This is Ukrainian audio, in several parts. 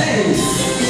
vocês.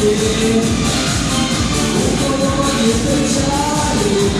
У полоні державі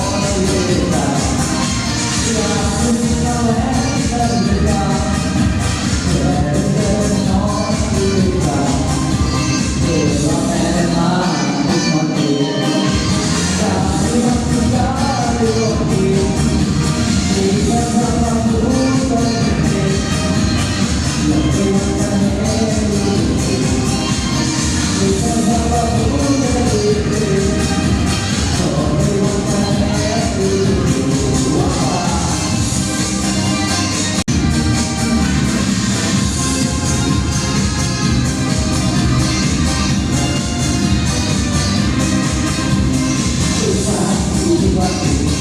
없이 나